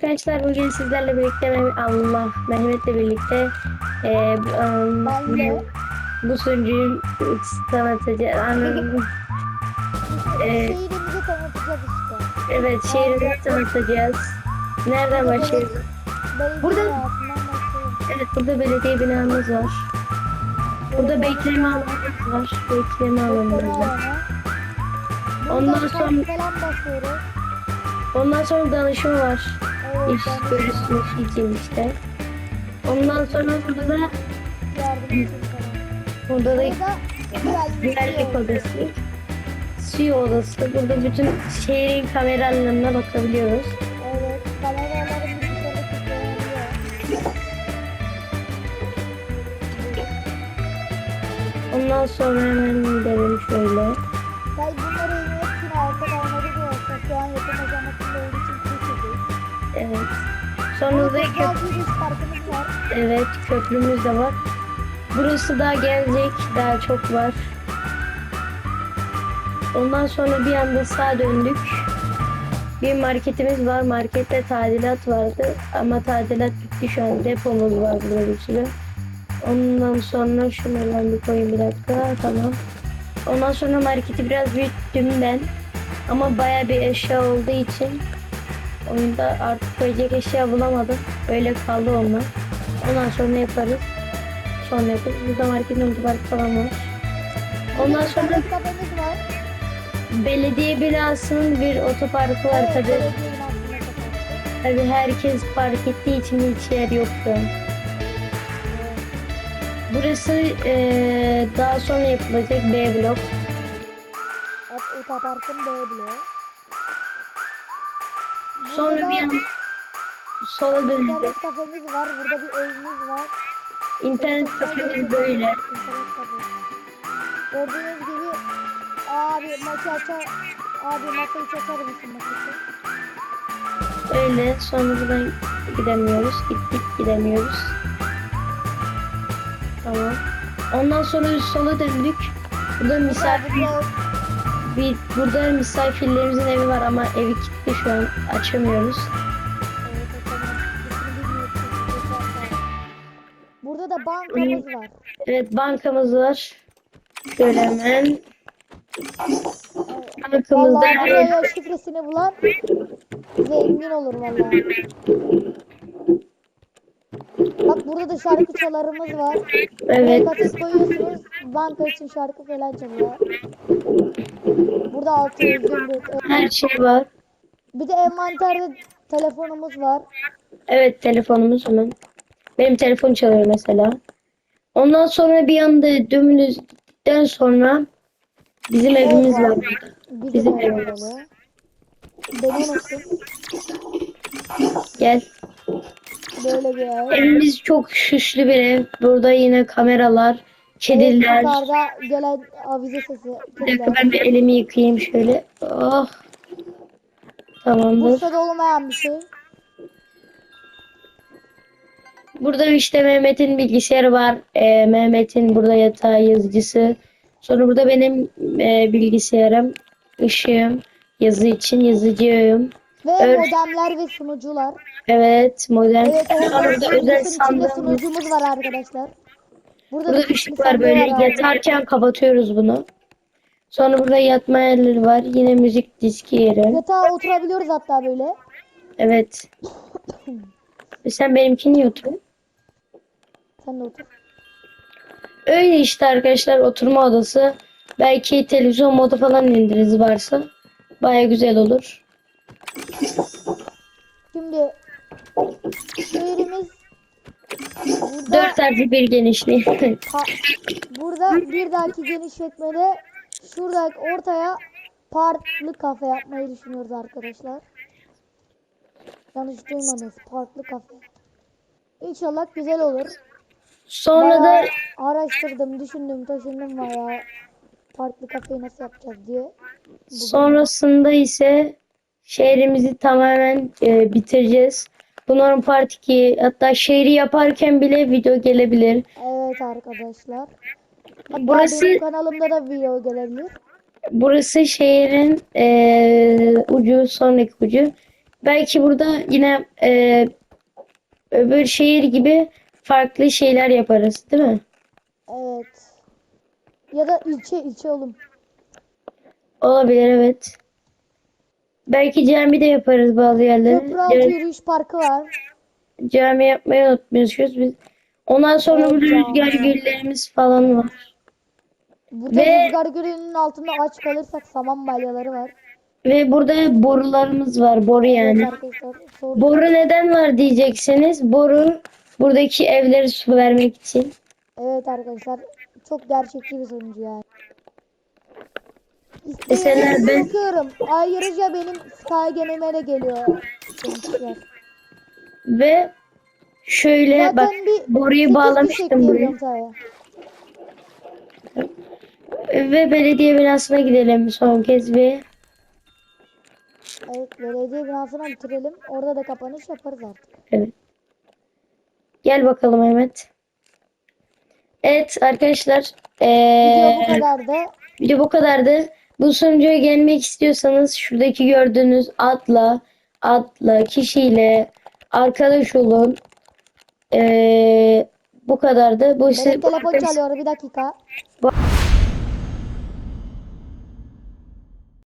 arkadaşlar bugün sizlerle birlikte Allah Mehmet'le birlikte e, bu, um, Ben de. bu sunucuyu tanıtacağız. İşte. evet şehrimizi tanıtacağız. Nereden başlayalım? Burada-. Evet burada belediye binamız var. Burada bekleme alanımız var. Bekleme alanımız var. Ondan sonra-. Ondan sonra danışma var. İş görüşmesi için işte. Ondan sonra burada da burada da güvenlik odası. CEO odası. Burada bütün şehrin kameralarına bakabiliyoruz. Evet. Ondan sonra hemen gidelim şöyle. Evet. Sonra da güzel köp bir iş parkımız var. evet köprümüz de var. Burası daha gelecek. Daha çok var. Ondan sonra bir anda sağa döndük. Bir marketimiz var. Markette tadilat vardı. Ama tadilat bitti şu an. Depomuz var burada bir sürü. Ondan sonra şunlardan bir koyayım bir dakika. Tamam. Ondan sonra marketi biraz büyüttüm ben. Ama baya bir eşya olduğu için oyunda artık koyacak eşya bulamadım. Öyle kaldı onlar. Ondan sonra yaparız. Sonra yaparız. Burada marketin otoparkı falan var. Ondan sonra kafemiz var. belediye binasının bir otoparkı var Evet, tabi. kafası. Tabi herkes park ettiği için hiç yer yok şu an. Burası eee, daha sonra yapılacak B blok. Evet, otoparkın B bloğu. Sonra Burada bir an sola döneceğiz. İnternet kafemiz var. Burada bir evimiz var. İnternet kafemiz böyle. İnternet kafesi. Gördüğünüz gibi abi maçı açar. Abi masayı çeker misin masayı? Öyle. Sonra buradan gidemiyoruz. Gittik gidemiyoruz. Tamam. Ondan sonra sola döndük. Burada misafir Burada bir burada misafirlerimizin evi var ama evi kilitli şu an açamıyoruz. Burada da bankamız var. Evet bankamız var. Şöyle hemen. Bankamızda Vallahi buraya şifresini bulan zengin olur vallahi. Bak burada da şarkı çalarımız var. evet. Katıp koyuyorsunuz banka için şarkı falan çalıyor. Burada altı zümrüt. Her şey var. Bir de envanterde telefonumuz var. Evet telefonumuz hemen. Benim telefon çalıyor mesela. Ondan sonra bir anda dümdüzden sonra bizim evimiz var. Bizim, Bizim ev evimiz. Benim olsun. Gel. Böyle bir ev. Evimiz çok süslü bir ev. Burada yine kameralar, Evet, kediler. yukarıda gelen avize sesi. Bir dakika ben bir elimi yıkayayım şöyle. Oh. Tamamdır. Bursa'da olmayan bir şey. Burada işte Mehmet'in bilgisayarı var. Ee, Mehmet'in burada yatağı yazıcısı. Sonra burada benim e, bilgisayarım, ışığım, yazı için yazıcıyım. Ve modemler ve sunucular. Evet, modern. Evet, evet. Burada özel sandığımız. sunucumuz var arkadaşlar. Burada, Burada bir ışık var böyle. var. Yatarken kapatıyoruz bunu. Sonra burada yatma yerleri var. Yine müzik diski yeri. Yatağa oturabiliyoruz hatta böyle. Evet. E Sen benimkini otur. Sen de otur. Öyle işte arkadaşlar oturma odası. Belki televizyon modu falan indiririz varsa. Baya güzel olur. Şimdi şehrimiz burada, 4 artı bir genişliği. pa- burada bir dahaki genişletmede şurada ortaya parklı kafe yapmayı düşünüyoruz arkadaşlar. Yanlış duymadınız. Parklı kafe. İnşallah güzel olur. Sonra da Bayağı araştırdım, düşündüm, taşındım bayağı. Farklı kafeyi nasıl yapacağız diye. sonrasında ise şehrimizi tamamen e, bitireceğiz. Bunların part 2 hatta şehri yaparken bile video gelebilir. Evet arkadaşlar. Hatta Burası- benim kanalımda da video gelebilir. Burası şehrin e, ucu, sonraki ucu. Belki burada yine e, öbür şehir gibi farklı şeyler yaparız, değil mi? Evet. Ya da ilçe ilçe oğlum. Olabilir evet. Belki cami de yaparız bazı yerlere. Köprü altı Cami, yürüyüş parkı var. cami yapmayı unutmuyoruz biz. Ondan sonra Evet, burada rüzgar güllerimiz falan var. Burada Ve- rüzgar gölünün altında aç kalırsak saman balyaları var. Ve burada borularımız var. Boru yani. Evet arkadaşlar. Sor- Boru neden var diyeceksiniz. Boru buradaki evlere su vermek için. Evet arkadaşlar. Çok gerçekçi bir sonucu yani. İsteğinize ben- bakıyorum. Ayrıca benim KGN'ime de geliyor. Ve şöyle Zaten bak bir boruyu bağlamıştım buraya. Ve belediye binasına gidelim son kez bir. Evet belediye binasını bitirelim. Orada da kapanış yaparız artık. Evet. Gel bakalım Mehmet. Evet arkadaşlar. Video bu Ee, kadardı. video bu kadardı. Bu sunucuya gelmek istiyorsanız şuradaki gördüğünüz adla adla kişiyle arkadaş olun. Ee, bu kadardı. Bu, Benim telefon çalıyor bir dakika. bu